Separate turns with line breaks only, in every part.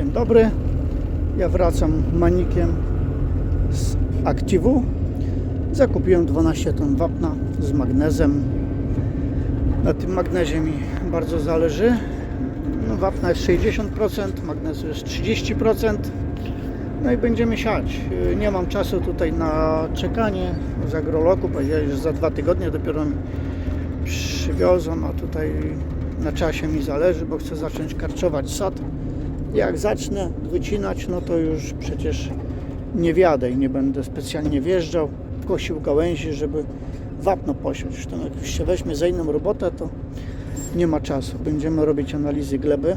Dzień dobry. Ja wracam manikiem z Aktivu. Zakupiłem 12 ton wapna z magnezem. Na tym magnezie mi bardzo zależy. No, wapna jest 60%, magnezu jest 30%. No i będziemy siać. Nie mam czasu tutaj na czekanie. Z agroloku powiedzieli, że za dwa tygodnie dopiero mi przywiozą, a tutaj na czasie mi zależy, bo chcę zacząć karczować sad. Jak zacznę wycinać, no to już przecież nie wjadę i nie będę specjalnie wjeżdżał, kosił gałęzi, żeby wapno posiąść. Zresztą jak już się weźmie za inną robotę, to nie ma czasu. Będziemy robić analizy gleby,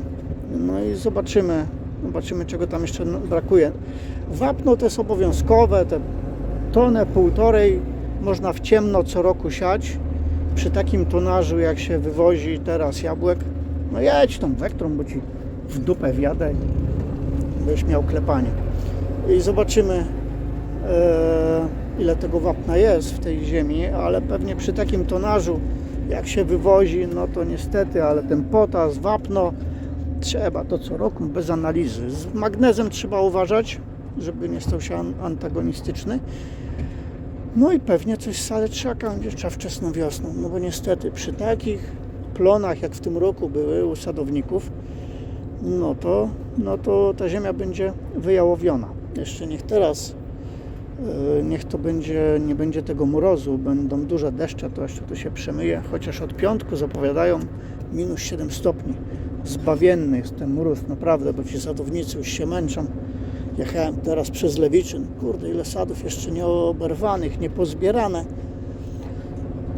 no i zobaczymy, zobaczymy czego tam jeszcze brakuje. Wapno to jest obowiązkowe, te tonę, półtorej można w ciemno co roku siać. Przy takim tonażu jak się wywozi teraz jabłek, no jedź tą wektrą, bo ci w dupę wjadę i miał klepanie. I zobaczymy e, ile tego wapna jest w tej ziemi, ale pewnie przy takim tonażu jak się wywozi, no to niestety, ale ten potas, wapno trzeba to co roku bez analizy. Z magnezem trzeba uważać, żeby nie stał się an- antagonistyczny. No i pewnie coś z saleczaka trzeba wczesną wiosną, no bo niestety przy takich plonach jak w tym roku były u sadowników, no to, no to ta ziemia będzie wyjałowiona. Jeszcze niech teraz, yy, niech to będzie, nie będzie tego mrozu, będą duże deszcze, to jeszcze to się przemyje, chociaż od piątku zapowiadają minus 7 stopni. Zbawienny jest ten mróz, naprawdę, bo ci sadownicy już się męczą. Jechałem teraz przez Lewiczyn, kurde, ile sadów jeszcze nieoberwanych, niepozbierane.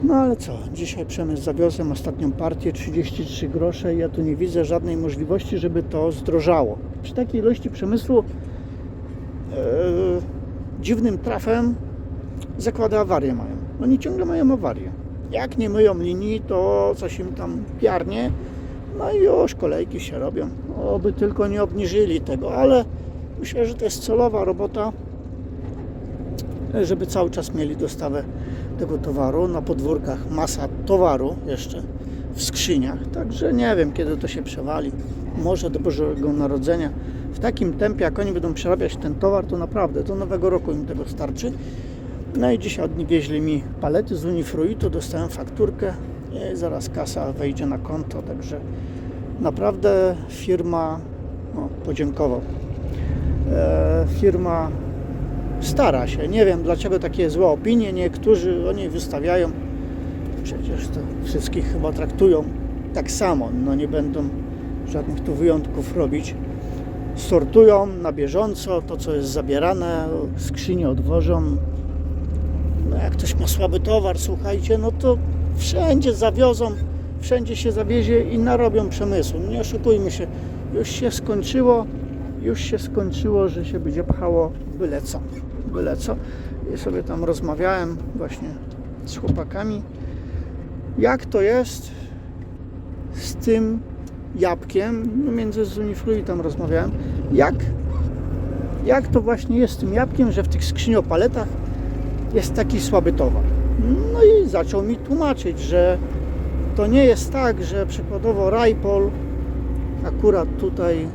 No ale co, dzisiaj przemysł zawiozłem ostatnią partię, 33 grosze ja tu nie widzę żadnej możliwości, żeby to zdrożało. Przy takiej ilości przemysłu e, dziwnym trafem zakłady awarie mają. Oni ciągle mają awarie. Jak nie myją linii, to coś im tam piarnie, no i już kolejki się robią. Oby tylko nie obniżyli tego, ale myślę, że to jest celowa robota, żeby cały czas mieli dostawę tego towaru. Na podwórkach masa towaru jeszcze w skrzyniach, także nie wiem kiedy to się przewali. Może do Bożego Narodzenia. W takim tempie, jak oni będą przerabiać ten towar, to naprawdę do nowego roku im tego starczy. No i dzisiaj odwieźli mi palety z Unifruitu, dostałem fakturkę i zaraz kasa wejdzie na konto, także naprawdę firma, no, podziękował. E, firma stara się. Nie wiem dlaczego takie złe opinie niektórzy o niej wystawiają. Przecież to wszystkich chyba traktują tak samo. No nie będą żadnych tu wyjątków robić. Sortują na bieżąco to, co jest zabierane, skrzynie odwożą. No jak ktoś ma słaby towar, słuchajcie, no to wszędzie zawiozą, wszędzie się zawiezie i narobią przemysłu. Nie oszukujmy się, już się skończyło, już się skończyło, że się będzie pchało byle co, byle co. I sobie tam rozmawiałem właśnie z chłopakami, jak to jest z tym jabłkiem, no między z Unifrui tam rozmawiałem, jak, jak to właśnie jest z tym jabłkiem, że w tych skrzyniopaletach jest taki słaby towar. No i zaczął mi tłumaczyć, że to nie jest tak, że przykładowo Rajpol akurat tutaj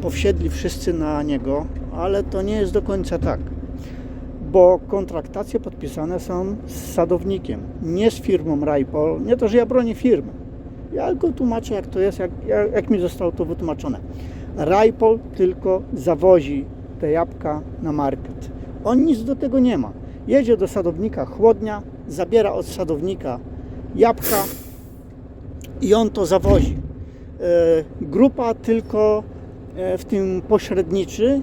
powsiedli wszyscy na niego, ale to nie jest do końca tak, bo kontraktacje podpisane są z sadownikiem, nie z firmą Rajpol. Nie to, że ja bronię firmy. Ja tylko tłumaczę, jak to jest, jak, jak, mi zostało to wytłumaczone. Rajpol tylko zawozi te jabłka na market. On nic do tego nie ma. Jedzie do sadownika chłodnia, zabiera od sadownika jabłka i on to zawozi. E, grupa tylko e, w tym pośredniczy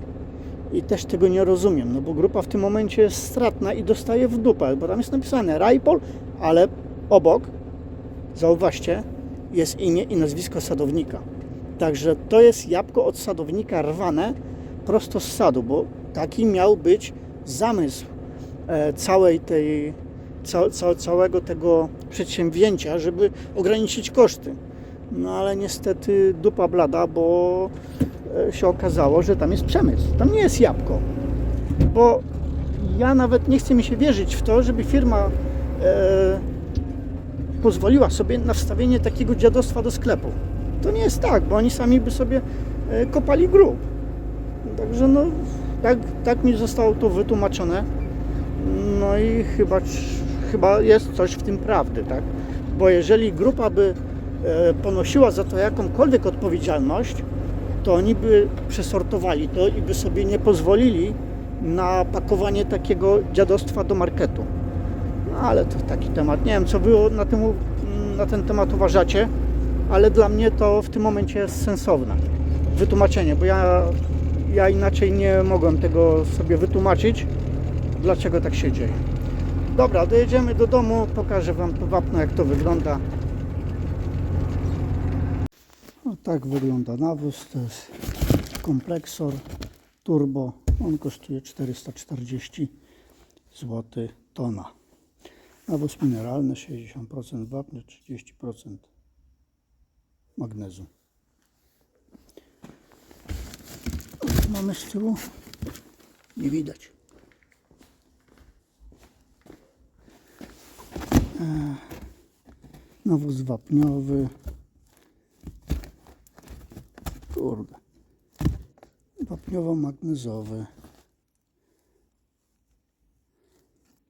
i też tego nie rozumiem, no bo grupa w tym momencie jest stratna i dostaje w dupę, bo tam jest napisane Rajpol, ale obok, zauważcie, jest imię i nazwisko sadownika. Także to jest jabłko od sadownika rwane prosto z sadu, bo taki miał być zamysł e, całej tej, ca, ca, całego tego przedsięwzięcia, żeby ograniczyć koszty. No ale niestety dupa blada, bo e, się okazało, że tam jest przemysł. Tam nie jest jabłko. Bo ja nawet nie chcę mi się wierzyć w to, żeby firma e, pozwoliła sobie na wstawienie takiego dziadostwa do sklepu. To nie jest tak, bo oni sami by sobie e, kopali grób. Także no, tak, tak mi zostało to wytłumaczone. No i chyba, chyba jest coś w tym prawdy, tak? Bo jeżeli grupa by ponosiła za to jakąkolwiek odpowiedzialność, to oni by przesortowali to i by sobie nie pozwolili na pakowanie takiego dziadostwa do marketu. No ale to taki temat. Nie wiem, co wy na, tym, na ten temat uważacie, ale dla mnie to w tym momencie jest sensowne wytłumaczenie, bo ja, ja inaczej nie mogłem tego sobie wytłumaczyć, dlaczego tak się dzieje. Dobra, dojedziemy do domu, pokażę Wam to wapno, jak to wygląda. No, tak wygląda nawóz, to jest kompleksor turbo, on kosztuje 440 zł tona. Nawóz mineralny 60% wapnia, 30% magnezu. Mamy z tyłu, nie widać. E, Nawóz wapniowy. Kurde. Wapniowo-magnezowy.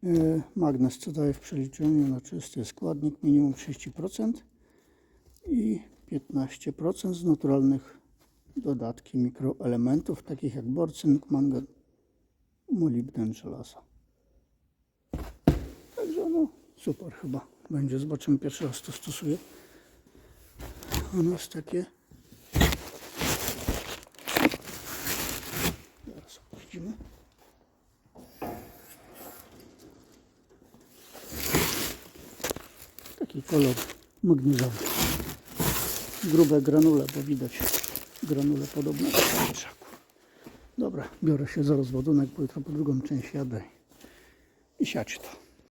E, Magnez co daje w przeliczeniu na czysty składnik minimum 30% i 15% z naturalnych dodatki mikroelementów takich jak bor, cynk, mangan, molibden, żelaza. Także no super chyba będzie. Zobaczymy pierwszy raz to stosuję. Ono jest takie. Zaraz opuścimy. Taki kolor magnezowy. Grube granule, bo widać granule podobne do kurczaku. Dobra, biorę się za rozładunek, bo jutro po drugą część jadę i siać to.